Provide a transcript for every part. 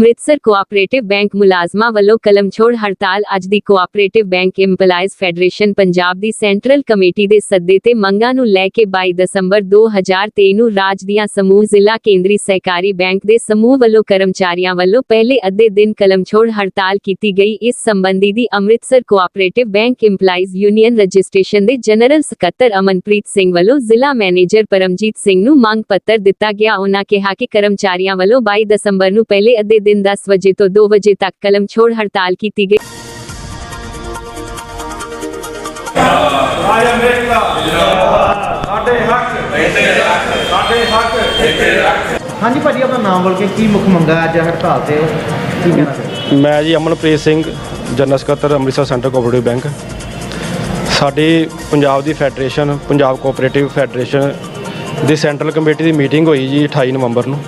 Amritsar cooperative bank ਮੁਲਾਜ਼ਮਾਂ ਵੱਲੋਂ ਕਲਮਛੋੜ ਹੜਤਾਲ ਅੱਜ ਦੀ cooperative bank EMPLOYEES federation Punjab ਦੀ ਸੈਂਟਰਲ ਕਮੇਟੀ ਦੇ ਸੱਦੇ ਤੇ ਮੰਗਾਂ ਨੂੰ ਲੈ ਕੇ 22 ਦਸੰਬਰ 2023 ਨੂੰ ਰਾਜ ਦੀਆਂ ਸਮੂਹ ਜ਼ਿਲ੍ਹਾ ਕੇਂਦਰੀ ਸਹਿਕਾਰੀ ਬੈਂਕ ਦੇ ਸਮੂਹ ਵੱਲੋਂ ਕਰਮਚਾਰੀਆਂ ਵੱਲੋਂ ਪਹਿਲੇ ਅੱਧੇ ਦਿਨ ਕਲਮਛੋੜ ਹੜਤਾਲ ਕੀਤੀ ਗਈ। ਇਸ ਸੰਬੰਧੀ ਦੀ Amritsar cooperative bank EMPLOYEES union registration ਦੇ ਜਨਰਲ ਸਕੱਤਰ ਅਮਨਪ੍ਰੀਤ ਸਿੰਘ ਵੱਲੋਂ ਜ਼ਿਲ੍ਹਾ ਮੈਨੇਜਰ ਪਰਮਜੀਤ ਸਿੰਘ ਨੂੰ ਮੰਗ ਪੱਤਰ ਦਿੱਤਾ ਗਿਆ। ਉਹਨਾਂ ਕਿਹਾ ਕਿ ਕਰਮਚਾਰੀਆਂ ਵੱਲੋਂ 22 ਦਸੰਬਰ ਨੂੰ ਪਹਿਲੇ ਅੱਧੇ ਦਿਨ 10 ਵਜੇ ਤੋਂ 2 ਵਜੇ ਤੱਕ ਕਲਮ ਛੋੜ ਹੜਤਾਲ ਕੀਤੀ ਗਈ ਆਜ ਅਮਰੀਕਾ ਸਾਡੇ ਹੱਕ ਸਾਡੇ ਹੱਕ ਹਾਂਜੀ ਭਾਜੀ ਆਪਣਾ ਨਾਮ ਬੋਲ ਕੇ ਕੀ ਮੁੱਖ ਮੰਗਾ ਅੱਜ ਹੜਤਾਲ ਤੇ ਕੀ ਕਹਿਣਾ ਮੈਂ ਜੀ ਅਮਨਪ੍ਰੀਤ ਸਿੰਘ ਜਨਰਲ ਸਕੱਤਰ ਅੰਮ੍ਰਿਤਸਰ ਸੈਂਟਰ ਕੋਆਪਰੇਟਿਵ ਬੈਂਕ ਸਾਡੀ ਪੰਜਾਬ ਦੀ ਫੈਡਰੇਸ਼ਨ ਪੰਜਾਬ ਕੋਆਪਰੇਟਿਵ ਫੈਡਰੇਸ਼ਨ ਦੀ ਸੈਂਟਰਲ ਕਮੇਟੀ ਦੀ ਮੀਟਿੰਗ ਹੋਈ ਜੀ 28 ਨਵੰਬਰ ਨੂੰ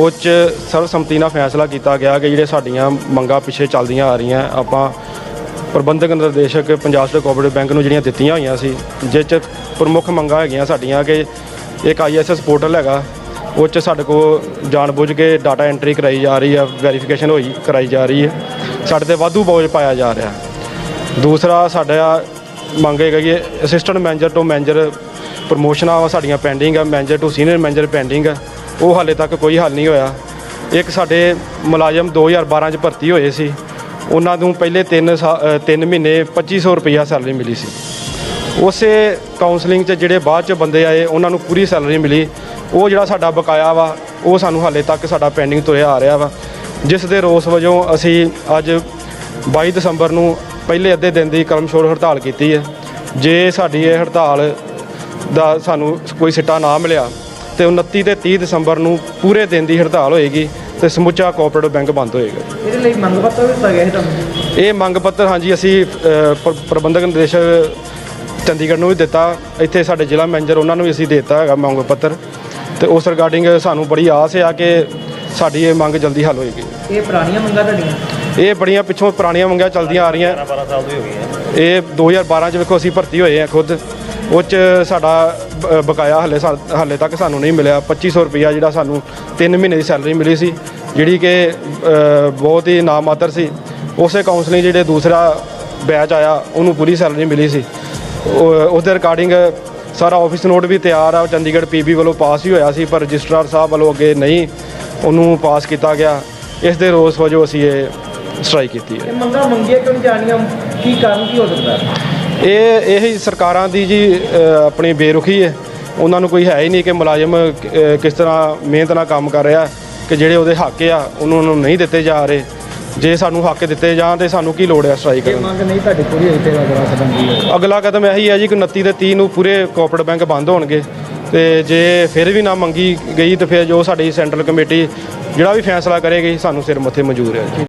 ਉਹ 'ਚ ਸਰਵਸੰਮਤੀ ਨਾਲ ਫੈਸਲਾ ਕੀਤਾ ਗਿਆ ਕਿ ਜਿਹੜੇ ਸਾਡੀਆਂ ਮੰਗਾਂ ਪਿੱਛੇ ਚੱਲਦੀਆਂ ਆ ਰਹੀਆਂ, ਆਪਾਂ ਪ੍ਰਬੰਧਕ ਨਿਰਦੇਸ਼ਕ ਪੰਜਾਬ ਸਟੇਟ ਕੋਆਪਰੇਟਿਵ ਬੈਂਕ ਨੂੰ ਜਿਹੜੀਆਂ ਦਿੱਤੀਆਂ ਹੋਈਆਂ ਸੀ ਜਿਸ 'ਚ ਪ੍ਰਮੁੱਖ ਮੰਗਾਂ ਹੈਗੀਆਂ ਸਾਡੀਆਂ ਕਿ ਇੱਕ ਆਈਐਸਐਸ ਪੋਰਟਲ ਹੈਗਾ, ਉਹ 'ਚ ਸਾਡੇ ਕੋਲ ਜਾਣਬੁੱਝ ਕੇ ਡਾਟਾ ਐਂਟਰੀ ਕਰਾਈ ਜਾ ਰਹੀ ਹੈ ਵੈਰੀਫਿਕੇਸ਼ਨ ਹੋਈ, ਕਰਾਈ ਜਾ ਰਹੀ ਹੈ, ਸਾਡੇ ਤੇ ਵਾਧੂ ਬੋਝ ਪਾਇਆ ਜਾ ਰਿਹਾ। ਦੂਸਰਾ ਸਾਡਾ ਮੰਗ ਹੈਗਾ ਕਿ ਅਸਿਸਟੈਂਟ ਮੈਨੇਜਰ ਤੋਂ ਮੈਨੇਜਰ ਪ੍ਰਮੋਸ਼ਨਾਂ ਸਾਡੀਆਂ ਪੈਂਡਿੰਗ ਆ manager to senior manager pending ਆ ਉਹ ਹਾਲੇ ਤੱਕ ਕੋਈ ਹੱਲ ਨਹੀਂ ਹੋਇਆ। ਇੱਕ ਸਾਡੇ ਮੁਲਾਜ਼ਮ 2012 ਚ ਭਰਤੀ ਹੋਏ ਸੀ। ਉਹਨਾਂ ਨੂੰ ਪਹਿਲੇ 3 3 ਮਹੀਨੇ 2500 ਰੁਪਈਆ ਸੈਲਰੀ ਮਿਲੀ ਸੀ। ਉਸੇ ਕਾਉਂਸਲਿੰਗ 'ਚ ਜਿਹੜੇ ਬਾਅਦ 'ਚ ਬੰਦੇ ਆਏ, ਉਹਨਾਂ ਨੂੰ ਪੂਰੀ ਸੈਲਰੀ ਮਿਲੀ। ਉਹ ਜਿਹੜਾ ਸਾਡਾ ਬਕਾਇਆ ਵਾ, ਉਹ ਸਾਨੂੰ ਹਾਲੇ ਤੱਕ ਸਾਡਾ ਪੈਂਡਿੰਗ ਤੁਰਿਆ ਆ ਰਿਹਾ ਵਾ। ਜਿਸ ਦੇ ਰੋਸ ਵਜੋਂ ਅਸੀਂ ਅੱਜ 22 ਦਸੰਬਰ ਨੂੰ ਪਹਿਲੇ ਅੱਧੇ ਦਿਨ ਦੀ ਕਰਮਛੋੜ ਹੜਤਾਲ ਕੀਤੀ ਹੈ। ਜੇ ਸਾਡੀ ਇਹ ਹੜਤਾਲ ਦਾ ਸਾਨੂੰ ਕੋਈ ਸਿੱਟਾ ਨਾ ਮਿਲਿਆ ਤੇ 29 ਤੇ 30 ਦਸੰਬਰ ਨੂੰ ਪੂਰੇ ਦਿਨ ਦੀ ਹੜਤਾਲ ਹੋਏਗੀ ਤੇ ਸਮੁੱਚਾ ਕੋਆਪਰੇਟਿਵ ਬੈਂਕ ਬੰਦ ਹੋਏਗਾ। ਇਹਦੇ ਲਈ ਮੰਗ ਪੱਤਰ ਵੀ ਦਿੱਤਾ ਗਿਆ ਸੀ ਤੁਹਾਨੂੰ? ਇਹ ਮੰਗ ਪੱਤਰ ਹਾਂਜੀ ਅਸੀਂ ਪ੍ਰਬੰਧਕ ਨਿਰਦੇਸ਼ਕ ਚੰਡੀਗੜ੍ਹ ਨੂੰ ਵੀ ਦਿੱਤਾ। ਇੱਥੇ ਸਾਡੇ ਜ਼ਿਲ੍ਹਾ ਮੈਨੇਜਰ ਉਹਨਾਂ ਨੂੰ ਵੀ ਅਸੀਂ ਦੇ ਦਿੱਤਾ ਹੈਗਾ ਮੰਗ ਪੱਤਰ। ਤੇ ਉਸ ਰਿਗਾਰਡਿੰਗ ਸਾਨੂੰ ਬੜੀ ਆਸ ਆ ਕਿ ਸਾਡੀ ਇਹ ਮੰਗ ਜਲਦੀ ਹੱਲ ਹੋਏਗੀ। ਇਹ ਪੁਰਾਣੀਆਂ ਮੰਗਾਂ ਤੁਹਾਡੀਆਂ? ਇਹ ਬੜੀਆਂ ਪਿੱਛੋਂ ਪੁਰਾਣੀਆਂ ਮੰਗਾਂ ਚੱਲਦੀਆਂ ਆ ਰਹੀਆਂ। 12 ਸਾਲ ਦੀ ਹੋ ਗਈ ਇਹ 2012 ਚ ਵੇਖੋ ਅਸੀਂ ਭਰਤੀ ਹੋਏ ਆ ਖੁਦ। ਉਹ ਚ ਸਾਡਾ ਬ- ਬਕਾਇਆ ਹਲੇ ਹਲੇ ਤੱਕ ਸਾਨੂੰ ਨਹੀਂ ਮਿਲਿਆ। 2500 ਰੁਪਇਆ ਜਿਹੜਾ ਸਾਨੂੰ 3 ਮਹੀਨੇ ਦੀ ਸੈਲਰੀ ਮਿਲੀ ਸੀ ਜਿਹੜੀ ਕਿ ਅ, ਬਹੁਤ ਹੀ ਨਾਮਾਤਰ ਸੀ। ਉਸੇ ਕਾਉਂਸਲਿੰਗ ਜਿਹੜੇ ਦੂਸਰਾ ਬੈਚ ਆਇਆ ਉਹਨੂੰ ਪੂਰੀ ਸੈਲਰੀ ਮਿਲੀ ਸੀ। ਉਹ- ਉਹਦੇ ਰਿਕਾਰਡਿੰਗ ਸਾਰਾ ਆਫਿਸ ਨੋਟ ਵੀ ਤਿਆਰ ਆ ਚੰਡੀਗੜ੍ਹ ਪੀਬੀ ਵੱਲੋਂ ਪਾਸ ਹੀ ਹੋਇਆ ਸੀ ਪਰ ਰਜਿਸਟਰਾਰ ਸਾਹਿਬ ਵੱਲੋਂ ਅੱਗੇ ਨਹੀਂ ਉਹਨੂੰ ਪਾਸ ਕੀਤਾ ਗਿਆ। ਇਸ ਦੇ ਰੋਸ ਵਜੋਂ ਅਸੀਂ ਇਹ ਸਟ੍ਰਾਈਕ ਕੀਤੀ ਹੈ। ਇਹ ਮੰਗਾਂ ਮੰਗੀਆਂ ਕਿਉਂ ਨਹੀਂ ਜਾਣੀਆਂ ਕੀ ਕਾਰਨ ਕੀ ਹੋ ਸਕਦਾ? ਹੈ? ਇਹ ਇਹ ਸਰਕਾਰਾਂ ਦੀ ਜੀ ਆਪਣੀ ਬੇਰੁਖੀ ਹੈ। ਉਹਨਾਂ ਨੂੰ ਕੋਈ ਹੈ ਹੀ ਨਹੀਂ ਕਿ ਮੁਲਾਜ਼ਮ ਕਿਸ ਤਰ੍ਹਾਂ ਮਿਹਨਤ ਨਾਲ ਕੰਮ ਕਰ ਰਿਹਾ ਕਿ ਜਿਹੜੇ ਉਹਦੇ ਹੱਕ ਆ ਉਹਨੂੰ ਉਹਨੂੰ ਨਹੀਂ ਦਿੱਤੇ ਜਾ ਰਹੇ। ਜੇ ਸਾਨੂੰ ਹੱਕ ਦਿੱਤੇ ਜਾਣ ਤੇ ਸਾਨੂੰ ਕੀ ਲੋੜ ਹੈ ਸਟ੍ਰਾਈਕ ਕਰਨ ਦੀ? ਮੰਗ ਨਹੀਂ ਤੁਹਾਡੀ ਪੂਰੀ ਹੋਈ ਤੇ ਅਗਲਾ ਕਦਮ ਕੀ ਅਗਲਾ ਕਦਮ ਇਹੀ ਹੈ ਜੀ ਕਿ 29 ਤੇ 30 ਨੂੰ ਪੂਰੇ ਕੋਆਪਰੇਟ ਬੈਂਕ ਬੰਦ ਹੋਣਗੇ। ਤੇ ਜੇ ਫਿਰ ਵੀ ਨਾ ਮੰਗੀ ਗਈ ਤੇ ਫਿਰ ਜੋ ਸਾਡੀ ਸੈਂਟਰਲ ਕਮੇਟੀ ਜਿਹੜਾ ਵੀ ਫੈਸਲਾ ਕਰੇਗੀ ਸਾਨੂੰ ਸਿਰ ਮੱਥੇ ਮਨਜ਼ੂਰ ਹੈ।